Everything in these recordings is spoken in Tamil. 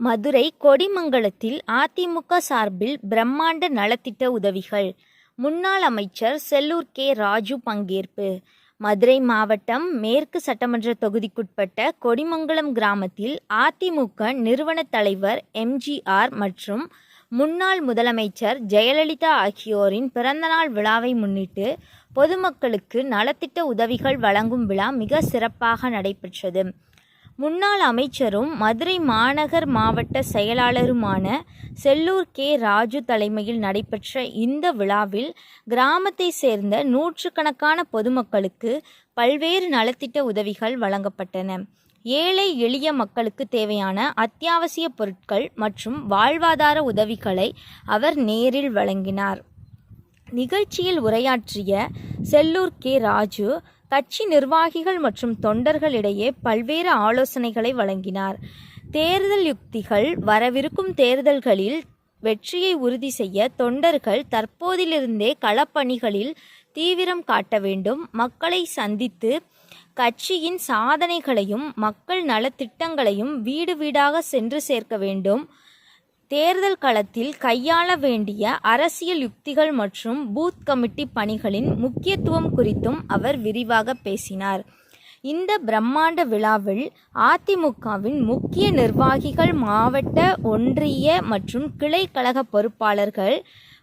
மதுரை கொடிமங்கலத்தில் அதிமுக சார்பில் பிரம்மாண்ட நலத்திட்ட உதவிகள். முன்னாள் அமைச்சர் செல்லூர் கே. ராஜு பங்கேற்பு. மதுரை மாவட்டம் மேற்கு சட்டமன்ற தொகுதிக்குட்பட்ட கொடிமங்கலம் கிராமத்தில் அதிமுக நிறுவன தலைவர் எம்ஜிஆர் மற்றும் முன்னாள் முதலமைச்சர் ஜெயலலிதா ஆகியோரின் பிறந்தநாள் விழாவை முன்னிட்டு பொதுமக்களுக்கு நலத்திட்ட உதவிகள் வழங்கும் விழா மிக சிறப்பாக நடைபெற்றது. முன்னாள் அமைச்சரும் மதுரை மாநகர் மாவட்ட செயலாளருமான செல்லூர் கே. ராஜு தலைமையில் நடைபெற்ற இந்த விழாவில் கிராமத்தை சேர்ந்த நூற்றுக்கணக்கான பொதுமக்களுக்கு பல்வேறு நலத்திட்ட உதவிகள் வழங்கப்பட்டன. ஏழை எளிய மக்களுக்கு தேவையான அத்தியாவசிய பொருட்கள் மற்றும் வாழ்வாதார உதவிகளை அவர் நேரில் வழங்கினார். நிகழ்ச்சியில் உரையாற்றிய செல்லூர் கே. ராஜு கட்சி நிர்வாகிகள் மற்றும் தொண்டர்களிடையே பல்வேறு ஆலோசனைகளை வழங்கினார். தேர்தல் யுக்திகள் வரவிருக்கும் தேர்தல்களில் வெற்றியை உறுதி செய்ய தொண்டர்கள் தற்போதிலிருந்தே களப்பணிகளில் தீவிரம் காட்ட வேண்டும். மக்களை சந்தித்து கட்சியின் சாதனைகளையும் மக்கள் நலத்திட்டங்களையும் வீடு வீடாக சென்று சேர்க்க வேண்டும். தேர்தல் களத்தில் கையாள வேண்டிய அரசியல் யுக்திகள் மற்றும் பூத் கமிட்டி பணிகளின் முக்கியத்துவம் குறித்தும் அவர் விரிவாக பேசினார். இந்த பிரம்மாண்ட விழாவில் அதிமுகவின் முக்கிய நிர்வாகிகள் மாவட்ட ஒன்றிய மற்றும் கிளை கழக பொறுப்பாளர்கள்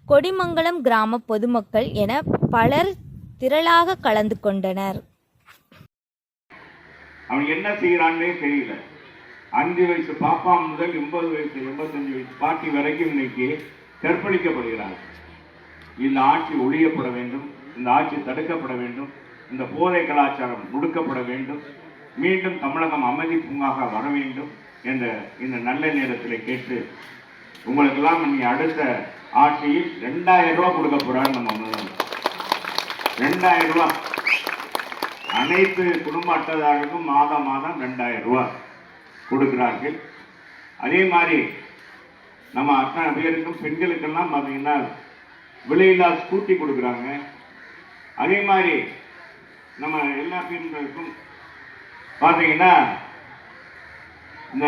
கொடிமங்கலம் கிராம பொதுமக்கள் என பலர் திரளாக கலந்து கொண்டனர். அவன் என்ன செய்யறான்னே தெரியல. அஞ்சு வயசு பாப்பா முதல் எண்பது வயசு எண்பத்தஞ்சு வயசு பாட்டி வரைக்கும் இன்னைக்கு கற்பழிக்கப்படுகிறார் இந்த ஆட்சி ஒழியப்பட வேண்டும் இந்த ஆட்சி தடுக்கப்பட வேண்டும் இந்த போதை கலாச்சாரம் முடுக்கப்பட வேண்டும் மீண்டும் தமிழகம் அமைதி பூங்காக வர வேண்டும் என்ற இந்த நல்ல நேரத்தில் கேட்டு உங்களுக்கெல்லாம் நீ அடுத்த ஆட்சியில் ரெண்டாயிரம் ரூபா கொடுக்க போறாரு நம்ம முதல்வர். ரெண்டாயிரம் ரூபா அனைத்து குடும்ப அட்டைதாரருக்கும் மாதம் மாதம் ரெண்டாயிரம். கொடுக்கிறார்கள். அதே மாதிரி நம்ம அத்தனை பேருக்கும் பெண்களுக்கெல்லாம் பார்த்தீங்கன்னா விலையில்லா ஸ்கூட்டி கொடுக்குறாங்க. அதே மாதிரி நம்ம எல்லா பெண்களுக்கும் பார்த்தீங்கன்னா இந்த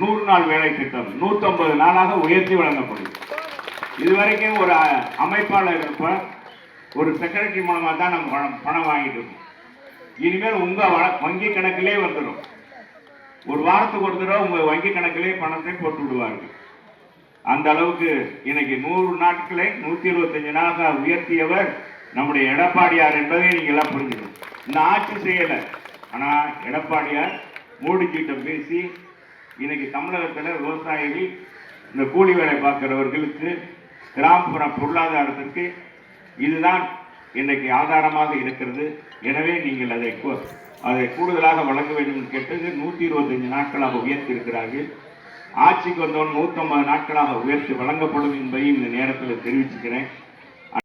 நூறு நாள் வேலை திட்டம் நூற்றம்பது நாளாக உயர்த்தி வழங்கப்படும். இதுவரைக்கும் ஒரு அமைப்பாளர் இருப்ப ஒரு செக்ரட்டரி மூலமாக தான் நம்ம பணம் பணம் வாங்கிட்டு இருக்கோம். இனிமேல் உங்கள் வங்கி கணக்கிலே வந்துடும் ஒரு வாரத்துக்கு ஒரு தடவை உங்கள் வங்கி கணக்கிலே பணத்தை போட்டு விடுவார்கள் அந்த அளவுக்கு இன்னைக்கு நூறு நாட்களை நூற்றி இருபத்தஞ்சு நாளாக உயர்த்தியவர் நம்முடைய எடப்பாடியார் என்பதை நீங்கள் எல்லாம் புரிஞ்சுக்கணும். இந்த ஆட்சி செய்யலை. ஆனால் எடப்பாடியார் மோடிஜிட்ட பேசி இன்னைக்கு தமிழகத்தில் விவசாயிகள் இந்த கூலி வேலை பார்க்குறவர்களுக்கு கிராமப்புற பொருளாதாரத்திற்கு இதுதான் இன்னைக்கு ஆதாரமாக இருக்கிறது. எனவே நீங்கள் அதை கூ- அதை கூடுதலாக வழங்க வேண்டும் என்று கேட்டது நூற்றி இருபத்தஞ்சு நாட்களாக உயர்த்திருக்கிறார்கள் ஆட்சிக்கு வந்தவன் நூற்றம்பது நாட்களாக உயர்த்தி வழங்கப்படும் என்பதையும் இந்த நேரத்தில் தெரிவிச்சுக்கிறேன்.